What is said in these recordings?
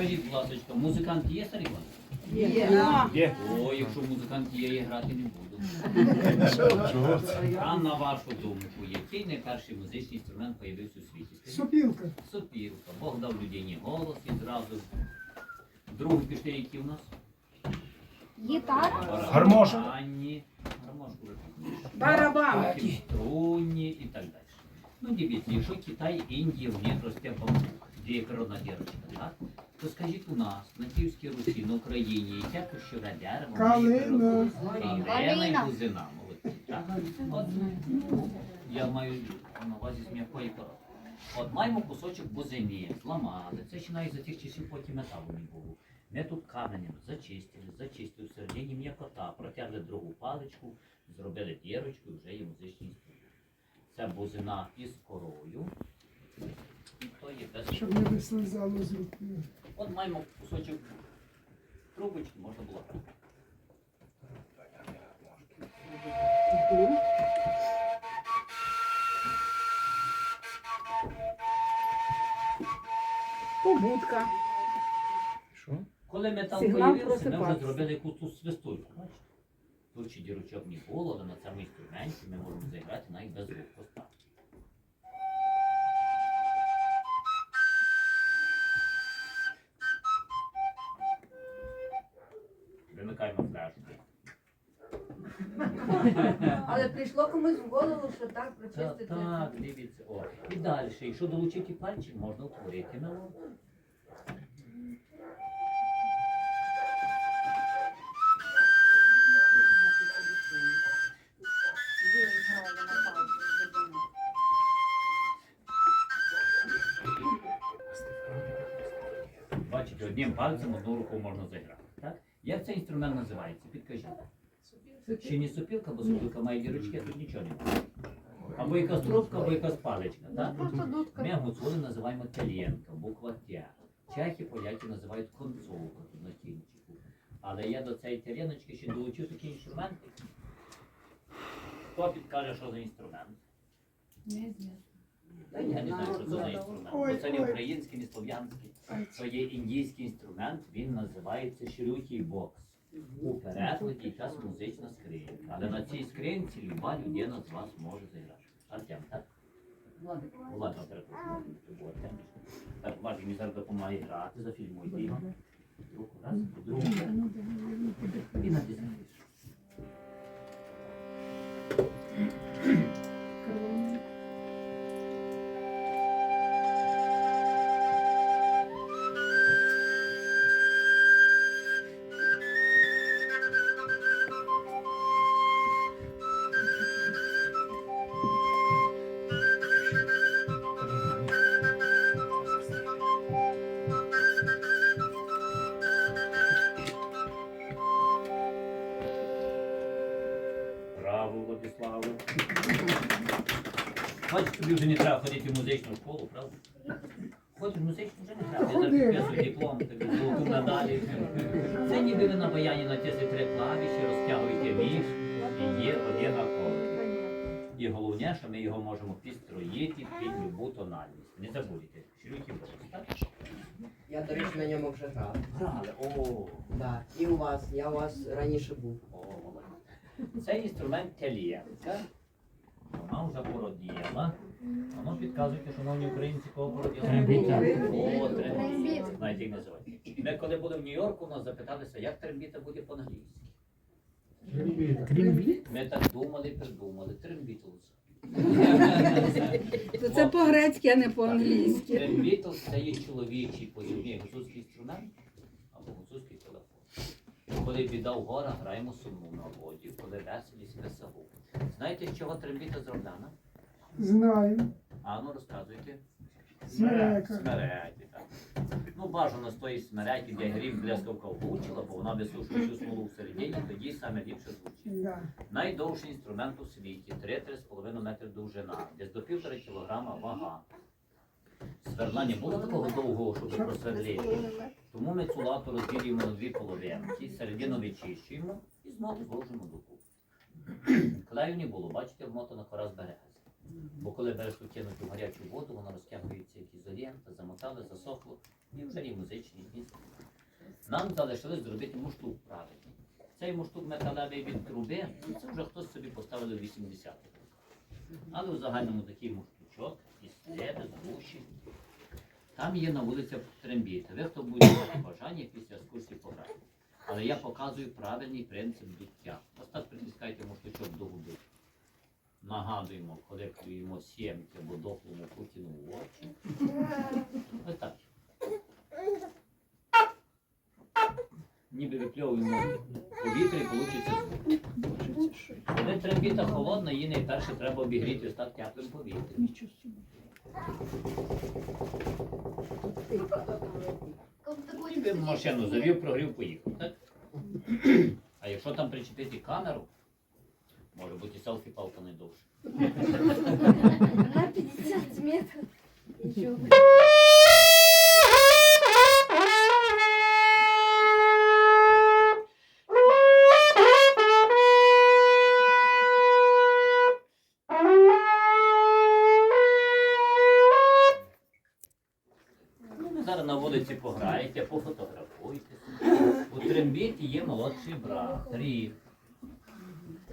Скажіть, будь ласка, музикант є старий Іван? Є. О, якщо музикант є, я грати не буду. Чого? А на вашу думку, який найперший музичний інструмент появився у світі? Скажіть. Сопілка. Сопілка. Бог дав людині голос відразу. Другий пішли, які у нас? Гітара. Гармошка. Барабанні. Гармошку ви Барабан. Потім струнні і так далі. Ну, дивіться, якщо Китай, Індія, в них росте бамбук, де є природна дірочка, так? То скажіть у нас, на Київській Русі, на Україні, яке кущове дерево Калина. Ірена і бузина, молодці, так? От, я маю на увазі з м'якої породи. От маємо кусочок бузини, зламали. Це ще навіть за тих часів потім металу не було. Ми тут каменем зачистили, зачистили всередині м'якота, протягли другу паличку, зробили дірочку і вже є музичний інструмент. Це бузина із корою. Щоб не вислизало з руки. От маємо кусочок трубочки, можна було. Побудка. Що? Коли метал Сигнал появився, ми вже просипався. зробили якусь ту свистульку. Бачите? Тут ще дірочок не було, але на цьому інструменті ми можемо зіграти навіть без рук Але прийшло комусь в голову, що так прочистити. так, дивіться. О. І далі, якщо долучити пальчик, можна утворити мелодію. Бачите, одним пальцем одну руку можна заграти. Як цей інструмент називається? Підкажіть. Чи не сопілка, бо сопілка має дірочки, а тут нічого немає. Або якась трубка, або якась паличка. Так? Ми гуцули називаємо талєнка, буква Т. Чехи, поляки називають концовка тут на кінчику. Але я до цієї талєночки ще долучив такий інструмент. Хто підкаже, що за інструмент? Та я не знаю, що це за інструмент. Бо це не український, не слов'янський. Це є індійський інструмент, він називається широкий бокс. У перекладі якась музична скринька. Але на цій скринці люба людина з вас може зіграти. Артем, так? Влада перепрошую. Так, бачу, мені зараз допомагає грати, зафільмуйте його. Руку раз, другу. І натискаєш. Бачиш, тобі вже не треба ходити в музичну школу, правда? Ходиш в музичну вже не треба. Я Ходив. записую диплом, тобі золоту медалі. Це ніби ви на баяні натисли три клавіші, розтягуєте між і є один акорд. І головне, що ми його можемо підстроїти під любу тональність. Не забудьте, широкий голос, так? Я, до речі, на ньому вже грав. Грали, о, Да. І у вас, я у вас раніше був. О, молодець. Це інструмент телєнка. Вона вже породіла. Воно підказуйте, шановні українці, кого породіла. Трембіта. О, трембіта. Знаєте, як називається. Ми коли були в Нью-Йорку, нас запиталися, як трембіта буде по-англійськи. Трембіт? Ми так думали і придумали. Трембітлз. Це по-грецьки, а не по-англійськи. Трембітлз це є чоловічий подібний гуцульський інструмент або гуцульський телефон. Коли біда в горах, граємо сумну мелодію, коли веселість веселу. Знаєте, з чого трембіта зроблена? Знаю. А ну розказуйте. Смерека. Смереки, так. Ну, бажано з тої смереки, де грім блискавка влучила, бо вона висушує всю смолу всередині, тоді саме ліпше звучить. Да. Найдовший інструмент у світі 3-3,5 метри довжина, десь до півтора кілограма вага. Сверла не було такого довгого, щоб просверлити. Тому ми цю лату розділюємо на дві половинки, середину вичищуємо і знову зложимо докупи. Клею не було, бачите, вмотана кора з берези. Бо коли береш кинути в гарячу воду, воно розтягується як ізолента, замотали, засохло І вже і музичні. І... Нам залишилось зробити муштук правильний. Цей муштук металевий від труби, ну, це вже хтось собі поставили в 80-х. Але в загальному такий муштучок із себе, з гуші. Там є на вулиці Трембіти. Ви хто буде бажання після екскурсії пограти. Але я показую правильний принцип дуття. Ось так притискайте муштучок до губи. Нагадуємо, коли клюємо сімки або дохлому Путіну в очі. Ось так. Ніби випльовуємо повітря і вийде звук. Коли трембіта холодна, її найперше треба обігріти ось так теплим повітрям. Собі. Машину завів, прогрів, поїхав, так? А якщо там причепити камеру, може бути і селфі-палка не довше. На 50 метров. Еще. Ну, зараз на вулиці пограєте, пофотографуєтеся. У трембіті є молодший брат, рік.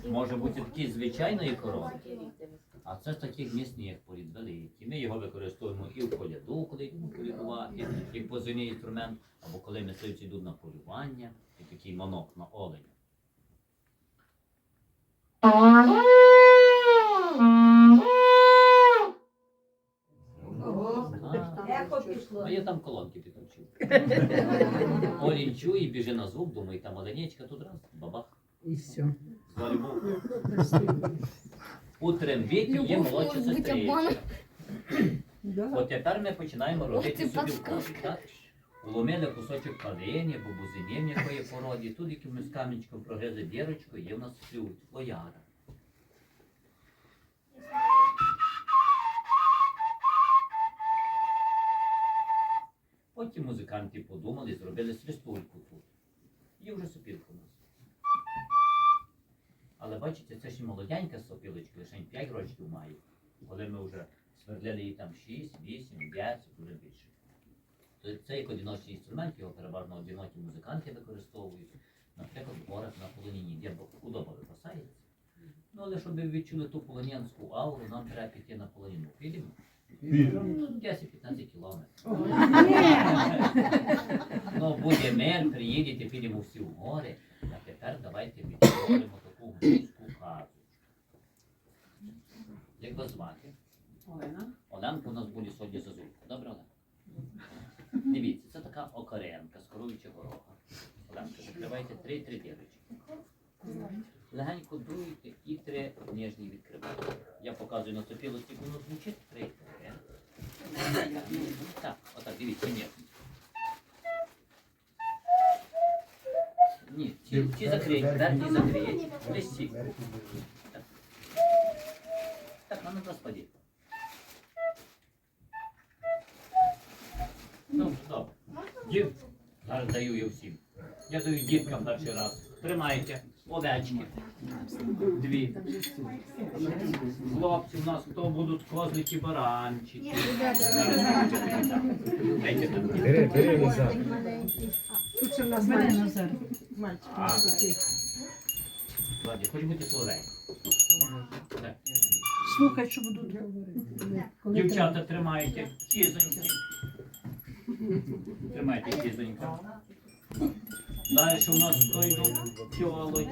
Може бути такий звичайної коробки. А це з таких місних порід великі. Ми його використовуємо і в коляду, коли йдемо колядувати, як позивний інструмент, або коли мисливці йдуть на полювання, і такий манок на оленя. Пішло. А я там колонки підключив. Олінь чує, і біжи на звук, думаю, там оленечка тут раз, бабах. І все. З любов. У трембіті є молодша сестричка. От тепер ми починаємо робити собі так? Уломили кусочок калини або бузині м'якої породі, тут якимось камінчиком прогризе дірочку, є в нас флют, флояра. Потім музиканти подумали, зробили свистульку тут. Є вже сопілка у нас. Але бачите, це ще молоденька сопілочка, лише 5 років має. Коли ми вже свердлили її там 6, 8, 10, вже більше. То це як одиночний інструмент, його переважно одинокі музиканти використовують. Наприклад, в на полоніні, де худоба випасається. Ну, але щоб ви відчули ту полонянську ауру, нам треба піти на полоніну. Підемо? Ну, 10-15 кілометрів. Ну, буде мир, приїдете, підемо всі в гори. А тепер давайте відтворимо таку гуську казу. Як вас звати? Олена. Оленка у нас буде сьогодні зазулька. Добре, Олена? Дивіться, це така окоренка з коров'ячого рога. Оленка, закривайте три три дірочки. Легенько дуйте і три ніжні відкривайте. Я показую на сопілості, воно звучить. Три. Так, отак, дивіться, ні. Ні, ці, ці закриють, верхні закриють. Десь. Так. Так, а ну господи. Ну, добре. Дід, зараз даю я всім. Я даю діткам перший раз. Тримайте. Овечки. Дві. Хлопці, у нас хто будуть козлики, баранчики. Бери, бери назад. Тут ще в нас мальчик. А. Ладно, хоч бути соловей. Так. Слухай, що будуть говорити. Дівчата, тримайте кізоньки. Тримайте кізоньки. Далі у нас хто йдуть тілочки,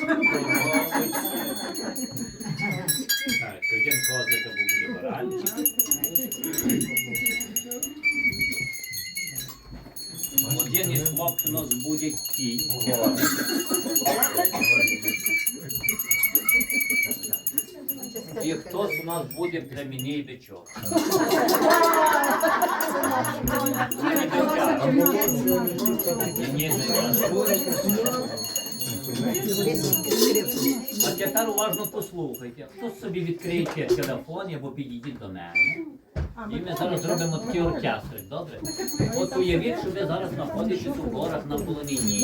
коровочки. Так, один козлик або буде баранчик. Один із хлопців у нас буде кінь. І хтось у нас буде племінний бичок. А тепер уважно послухайте. Хтось собі відкриє телефон або підійдіть до мене. І ми зараз зробимо такий оркестр, добре? От уявіть, що ви зараз знаходитесь у горах на полонині.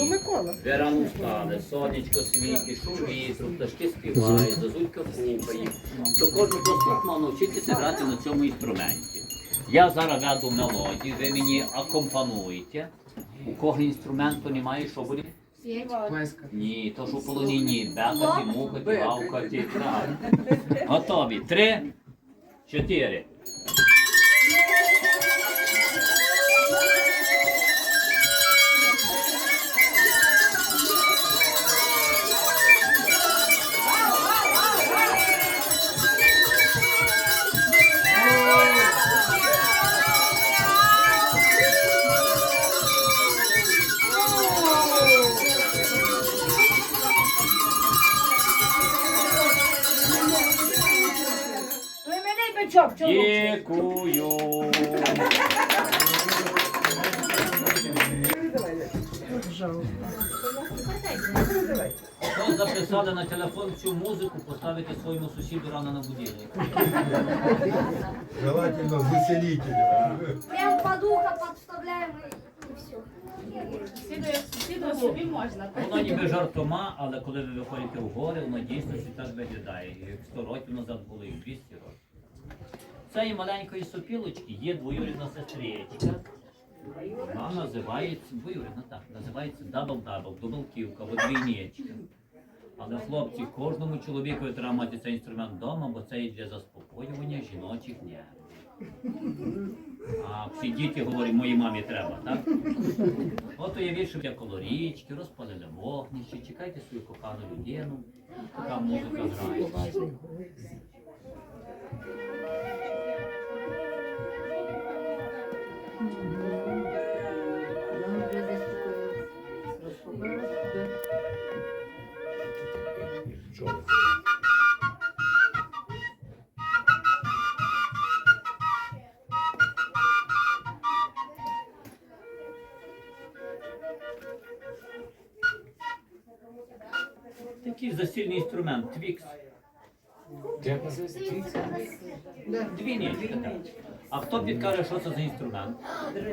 Ви рано встали, сонечко світить, шум вітру, пташки співають, зазулька фукає. То кожен мав навчитися грати на цьому інструменті. Я зараз веду мелодію, ви мені акомпануєте. У кого інструменту немає, що буде? Ні, то що в полоніні, бекати, мукати, гавкати. Готові. Три, чотири. Бичок, чоловік. Дякую. Хто записали на телефон цю музику, поставити своєму сусіду рано на будильник. Желательно выселителя. Прям под ухо подставляем и, все. Воно ніби жартома, але коли ви виходите в гори, воно дійсно так виглядає. Як 100 років назад було, і 200 років. Цієї маленької сопілочки є двоюрідна сестричка. Вона називається, двоюрідна так, називається дабл-дабл, дублківка, подвійничка. Але хлопці, кожному чоловіку треба мати цей інструмент вдома, бо це і для заспокоювання жіночих нервів. А всі діти говорять, моїй мамі треба, так? От уявіть, що для колорічки, розпалили вогнище, чекайте свою кохану людину, така музика грає. Такий засильний інструмент, твікс. Дві нічки. А хто підкаже, що це за інструмент?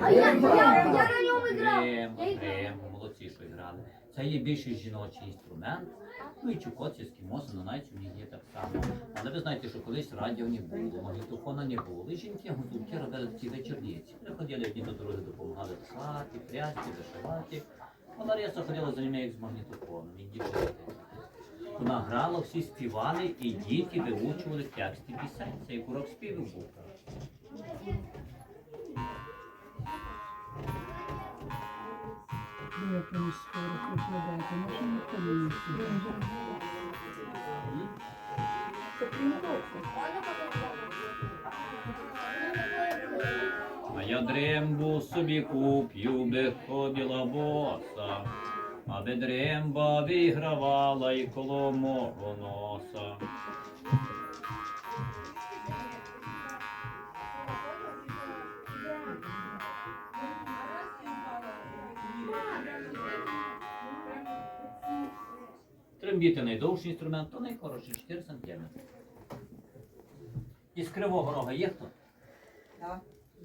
А я, я, я на нем играл. Дрема, дрема, молодці, що грали. Це є більше жіночий інструмент. Ну і чукоці, ескімоси, на найці в них є так само. Але ви знаєте, що колись радіо не було, магнітофона не було. І жінки гудунки робили такі вечорниці. Приходили одні до другі, допомагали ткати, прясти, вишивати. А Лариса ходила за ними як з магнітофоном, і дівчата. Вона грала, всі співали, і діти вивчували тексти пісень. Це як урок співів був. А я дрембу собі куп'ю, би ходила боса, аби дремба вигравала і коло мого носа. Трембіти найдовший інструмент, то найкоротший 4 см. Із кривого рога є хто?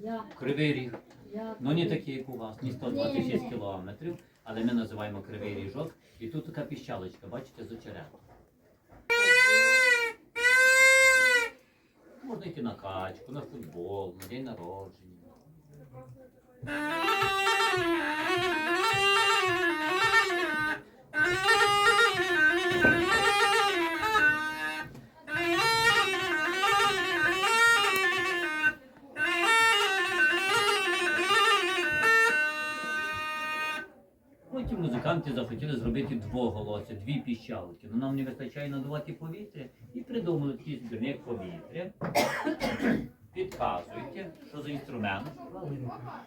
Я, Кривий ріг. я. Ну не такий, як у вас, не 126 кілометрів, але ми називаємо кривий ріжок. І тут така піщалочка, бачите, з очерету. Можна йти на качку, на футбол, на день народження. Музиканти захотіли зробити двоголосся, дві піщалки. Ну нам не вистачає надувати повітря і придумали такий збірник повітря. Підказуйте, що за інструмент.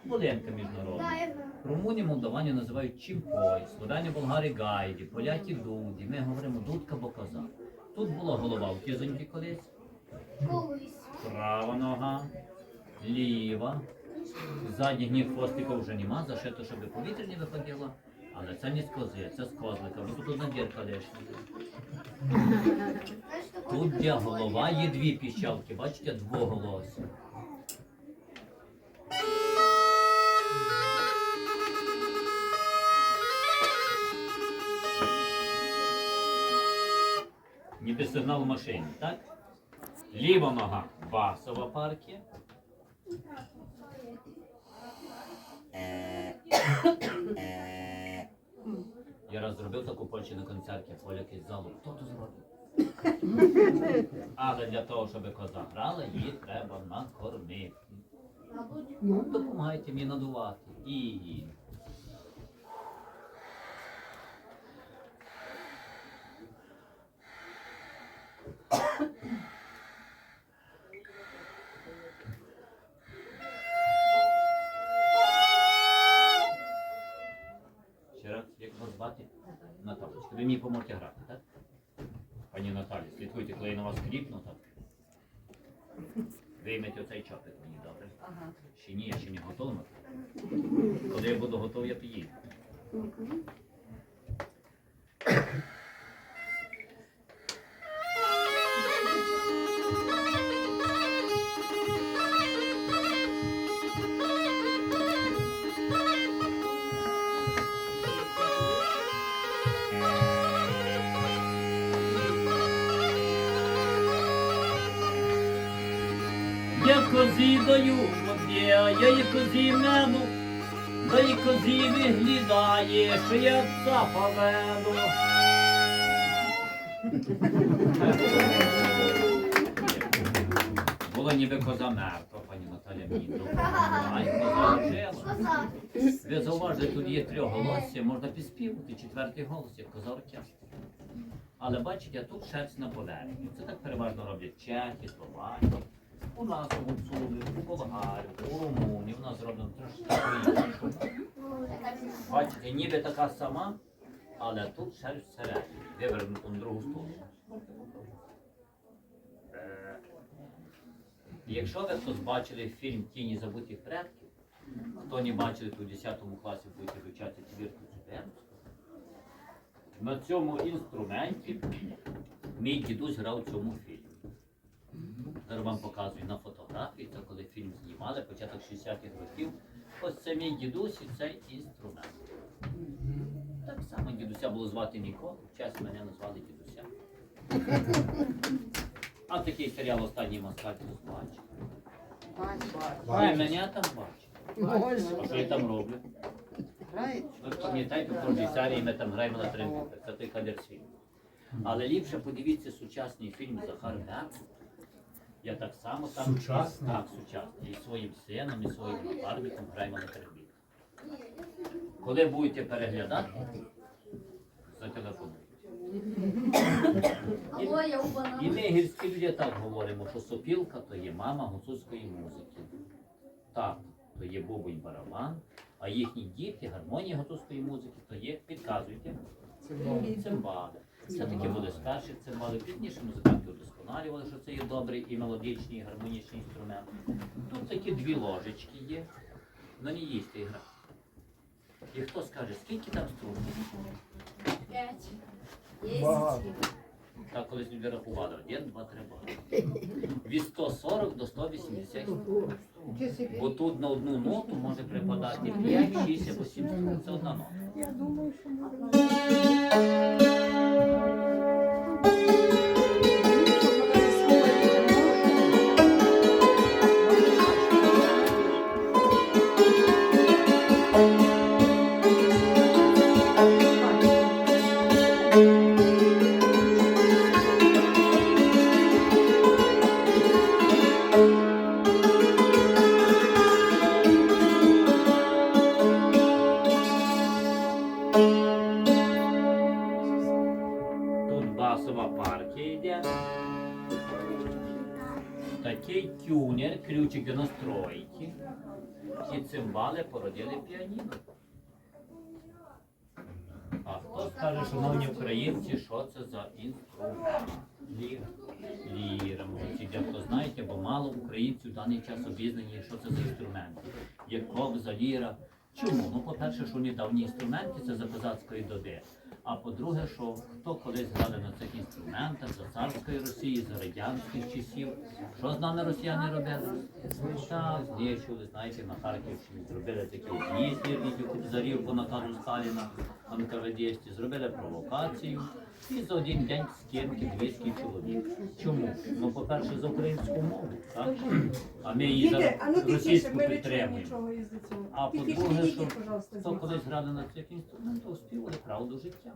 Волинка міжнародна. Румуні молдавані називають чімпой, слов'яні болгари гайді, поляки дунді. Ми говоримо дудка бо коза. Тут була голова в кізоньки колись, права нога, ліва. Ззаді ніг хвостика вже нема, зашито, щоб повітря не виходило. Але це не з це з козлика. Бо тут одна дірка лишня. Тут де голова, є дві піщалки, бачите, двоголос. Ніби сигнал в машині, так? Ліва нога басова парки. Е, я раз зробив таку Польщі на концерті, поляки з залу. Хто то зробив? Але для того, щоб коза грала, її треба накормити. Ну, Допомагайте мені надувати. І. мені поможете грати, так? Пані Наталі, слідкуйте, коли я на вас кліпну, так? Виймете оцей чапик мені, добре? Ще ні, я ще не готовий. Коли я буду готовий, я поїду. Козі мену, й козі виглядає, що я цапа. Було ніби коза мертва, пані Наталя мені Ай, коза жила. Ви зауважили, тут є трьохголосся, можна підспівати, четвертий голос, як коза оркестр. Але бачите, тут шерсть на поверхні. Це так переважно роблять чехи, словаки. У нас у гуцулі, у болгарів, у румунів, у нас зроблено трошки по-іншому. Бачите, ніби така сама, але тут шерсть всередині, вивернуто на другу сторону. Е, Якщо ви хтось бачили фільм Тіні забутих предків, хто не бачив, то в 10 класі будете вивчати твірку Циберську. На цьому інструменті мій дідусь грав в цьому фільмі. Зараз вам показую на фотографії, це коли фільм знімали, початок 60-х років. Ось це мій дідусь і цей інструмент. Так само дідуся було звати Нікола, в честь мене назвали дідуся. А такий серіал останній москаль бачив. Ви мене там бачите. А що я там роблю? Ви пам'ятаєте, в кожній ми там граємо на трембіти. Це той кадр фільм. Але ліпше подивіться сучасний фільм Захар Беркут. Я так само там Сучасний? так, сучасний. І своїм сином, і своїм напарником граємо на трембіти. Коли будете переглядати, зателефонуйте. І ми гірські люди так говоримо, що сопілка то є мама гуцульської музики. Так, то є бубонь барабан, а їхні діти, гармонія гуцульської музики, то є, підказуйте, цимбали. Це таки були старші цимбали, пізніше музиканти удосконалювали, що це є добрий і мелодичний, і гармонічний інструмент. Тут такі дві ложечки є, на ній їсти гра. І хто скаже, скільки там струн? Пять. Так колись люди рахували. Один, два, три бали. Від 140 до 180 струн. Бо тут на одну ноту може припадати 5, 6 або 7 струн. Це одна нота. Тут thank you настройки. І цимбали породили піаніно. А хто скаже, шановні українці, що це за інструмент? Ліра. Ліра, молодці, дехто знаєте, бо мало українців в даний час обізнані, що це за інструмент. Є кобза, ліра. Чому? Ну, по-перше, що недавні інструменти це за козацької доби. А по-друге, що хто колись грали на цих інструментах за царської Росії, за радянських часів, що з нами росіяни робили? Так, знищили, знаєте, на Харківщині зробили такі з'їзди від кобзарів по наказу Сталіна, НКВД, зробили провокацію. І за один день скинути 200 чоловік. Чому? Ну, по-перше, за українську мову, так? А ми її Діти, а ну тихіше, російську ми не чуємо підтримуємо. нічого із цього. А Тихіше, по-друге, що йдіть, пожалуйста, хто звідси. колись грали на цих інструментах, співали правду життя.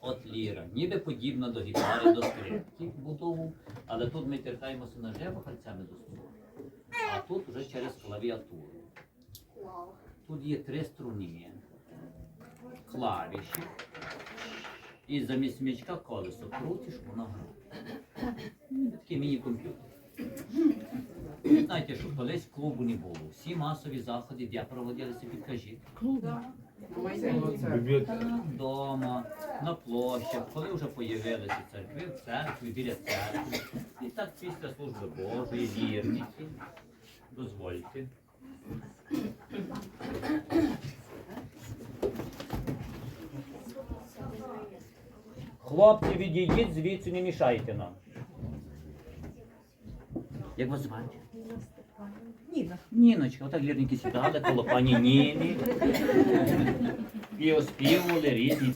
От ліра, ніби подібна до гітари, до скрипки будову, але тут ми тертаємося наживо пальцями до столу, а тут вже через клавіатуру. Тут є три струни, клавіші, і замість м'ячка колесо крутиш, воно грає. Такий міні-комп'ютер. Ви знаєте, що колись клубу не було. Всі масові заходи, де проводилися, підкажіть. Бібліотека. Вдома, на площах, коли вже появилися церкви, в церкві, біля церкви. І так після служби Божої, вірниці. Дозвольте. Хлопці, відійдіть звідси, не мішайте нам. Як вас звати? Ніна. Ніночка, отак лірники сідали коло пані Ніні. І оспівували різні.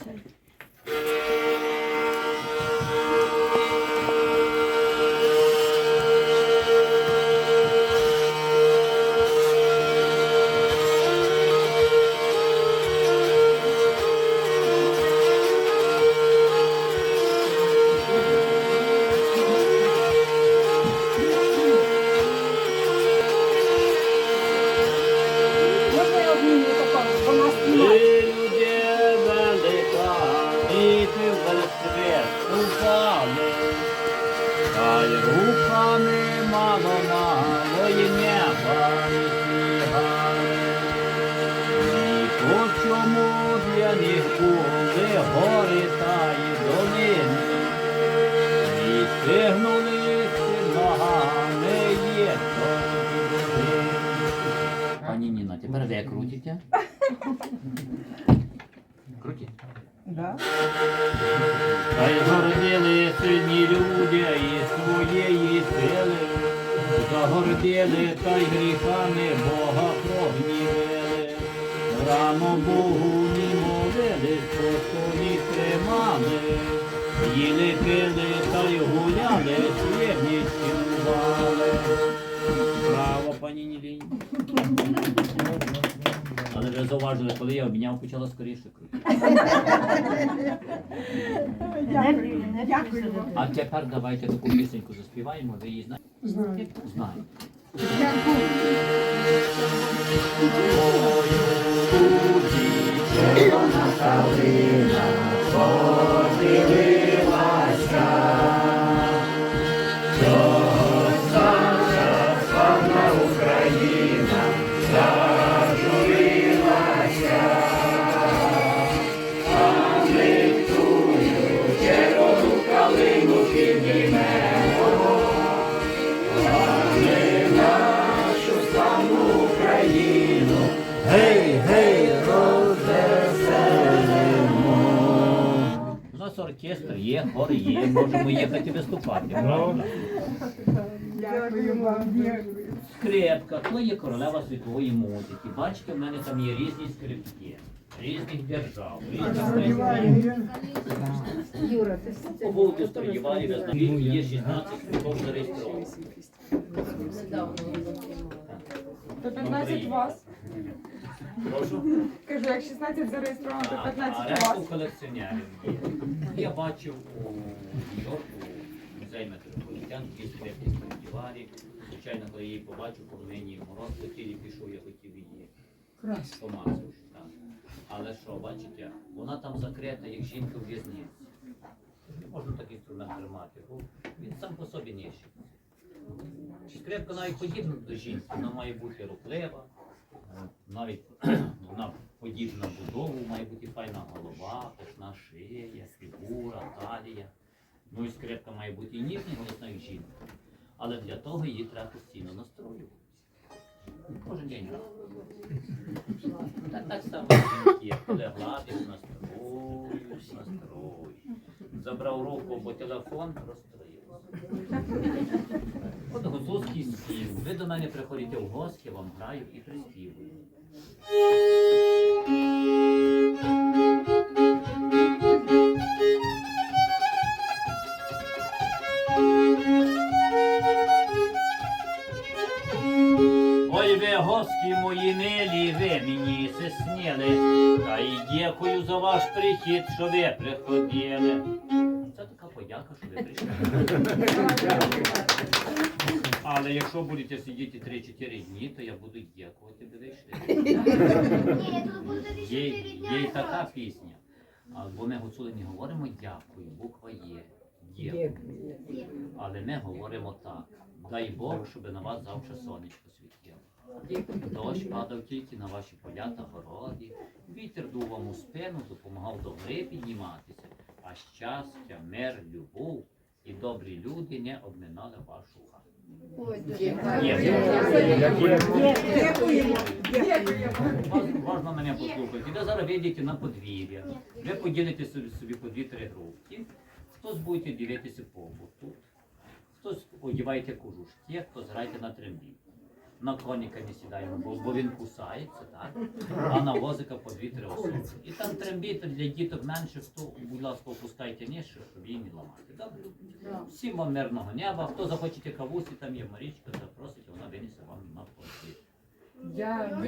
Загордили та й гріхами Бога прогнівили. Рано Богу не молили, спокої тримали, їли пили та й гуляли, свірні цілували. Браво, пані Нілінь. Ви зауважили, коли я обняв, почала скоріше крутити. Дякую. Дякую вам. А тепер давайте таку пісеньку заспіваємо, ви її знаєте? Знаю. Знаєте. Гей, є, хор є, можемо їхати виступати. Дякую вам. Скрипка, то є королева світової музики. Бачите, в мене там є різні скрипки, різних держав, різних країн. Юра, ти Побудьте Страдіварі, ви знаєте, є 16 скрипок зареєстрованих. То 15 вас. Прошу. Кажу, як 16 зареєстровано, то А 15 решту вас. колекціонерів є. Я бачив у Нью-Йорку музей метрополітен, який скрипки Страдіварі. Звичайно, коли я її побачив, коли мені мороз летів і пішов, я хотів її помазав. так. Але що, бачите, вона там закрита, як жінка в в'язниці. Не можна такий інструмент тримати, бо він сам по собі нищить. Скрипка навіть подібна до жінки, вона має бути руплива, навіть вона подібна будову, має бути файна голова, пишна шия, фігура, талія. Ну і скрипка має бути і ніжна, і голосна, як жінка. Але для того її треба постійно настроювати. Кожен день грати. Так, само жінки, коли гладиш, настроюєш, настроюєш. Забрав руку, бо телефон розстроївся і. Ви до мене приходите в гості, я вам граю і приспівую. Ой ви, гості мої милі, ви мені сисніли, та й дякую за ваш прихід, що ви приходили. Це така подяка, що ви прийшли. Але якщо будете сидіти 3-4 дні, то я буду дякувати, ви вийшли. Ні, я тут буду тобі Є, 4 дня. є й така пісня. А, Бо ми гуцули не говоримо дякую, буква є. Дякую. Але ми говоримо так. Дай Бог, щоб на вас завтра сонечко світило. Дощ падав тільки на ваші поля та городи. Вітер дув вам у спину, допомагав до гори підніматися. А щастя, мир, любов і добрі люди не обминали вашу хату. Дякуємо. Можна мене послухати. Ви зараз вийдете на подвір'я. Ви поділите собі, по дві-три групки. Хтось будете дивитися побуту, хтось одіваєте кожушки, хтось граєте на трембі. На коніка не сідаємо, бо, бо він кусається, так? А на возика по дві-три особи. І там трембіти для діток менше, хто, будь ласка, опускайте нижче, щоб її не ламати. Добре? Всім вам мирного неба. Хто захочете кавусі, там є Марічка, запросить, вона винесе вам на подвір'я. Дякую.